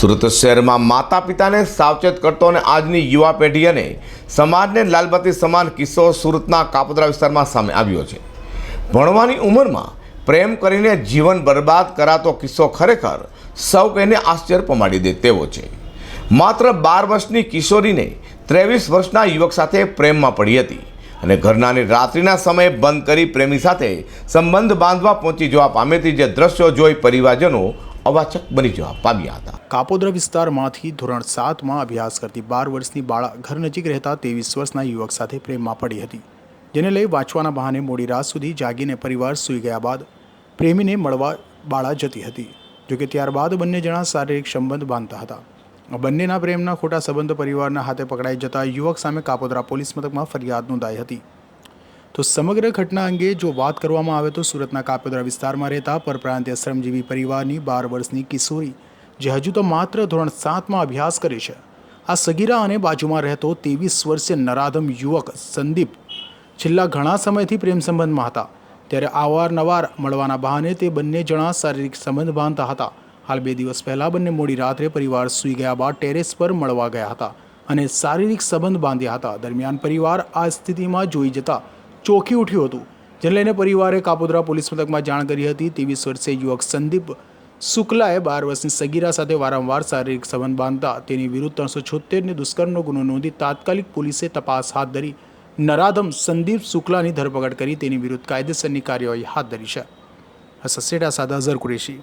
સુરત શહેરમાં માતા પિતાને સાવચેત કરતો અને આજની યુવા પેઢી અને સમાજને લાલબત્તી સમાન કિસ્સો સુરતના કાપોદરા વિસ્તારમાં સામે આવ્યો છે. ભણવાની ઉંમરમાં પ્રેમ કરીને જીવન બરબાદ કરાતો કિસ્સો ખરેખર સૌ કોઈને આશ્ચર્ય પમાડી દે તેવો છે. માત્ર બાર વર્ષની કિશોરીને ત્રેવીસ વર્ષના યુવક સાથે પ્રેમમાં પડી હતી અને ઘરનાની રાત્રિના સમયે બંધ કરી પ્રેમી સાથે સંબંધ બાંધવા પહોંચી જવા પામે હતી જે દ્રશ્યો જોઈ પરિવારજનો અવાચક બની જવા પામ્યા હતા. કાપોદ્રા વિસ્તારમાંથી ધોરણ સાતમાં અભ્યાસ કરતી બાર વર્ષની બાળા ઘર નજીક રહેતા ત્રેવીસ વર્ષના યુવક સાથે પ્રેમમાં પડી હતી, જેને લઈ વાંચવાના બહાને મોડી રાત સુધી જાગીને પરિવાર સૂઈ ગયા બાદ પ્રેમીને મળવા બાળા જતી હતી જોકે ત્યારબાદ બંને જણા શારીરિક સંબંધ બાંધતા હતા. બંનેના પ્રેમના ખોટા સંબંધ પરિવારના હાથે પકડાઈ જતા યુવક સામે કાપોદ્રા પોલીસ મથકમાં ફરિયાદ નોંધાઈ હતી. તો સમગ્ર ઘટના અંગે જો વાત કરવામાં આવે તો સુરતના કાપોદ્રા વિસ્તારમાં રહેતા પરપ્રાંતીય શ્રમજીવી પરિવારની બાર વર્ષની કિશોરી જે હજુ તો માત્ર ધોરણ સાતમાં અભ્યાસ કરે છે. આ સગીરા અને બાજુમાં રહેતો ત્રેવીસ વર્ષીય નરાધમ યુવક સંદીપ છેલ્લા ઘણા સમયથી પ્રેમ સંબંધમાં હતા. ત્યારે અવારનવાર મળવાના બહાને તે બંને જણા શારીરિક સંબંધ બાંધતા હતા. હાલ બે દિવસ પહેલાં બંને મોડી રાત્રે પરિવાર સૂઈ ગયા બાદ ટેરેસ પર મળવા ગયા હતા અને શારીરિક સંબંધ બાંધ્યા હતા. દરમિયાન પરિવાર આ સ્થિતિમાં જોઈ જતા ચોખી ઉઠ્યું હતું. જેને લઈને પરિવારે કાપોદ્રા પોલીસ મથકમાં જાણ કરી હતી. ત્રેવીસ વર્ષે યુવક સંદીપ શુક્લાએ બાર વર્ષની સગીરા સાથે વારંવાર શારીરિક સંબંધ બાંધતા તેની વિરુદ્ધ ત્રણસો છોતેરને દુષ્કર્મનો ગુનો નોંધી તાત્કાલિક પોલીસે તપાસ હાથ ધરી નરાધમ સંદીપ શુક્લાની ધરપકડ કરી તેની વિરુદ્ધ કાયદેસરની કાર્યવાહી હાથ ધરી છે. આ સસેડા સાદા અઝર કુરેશી.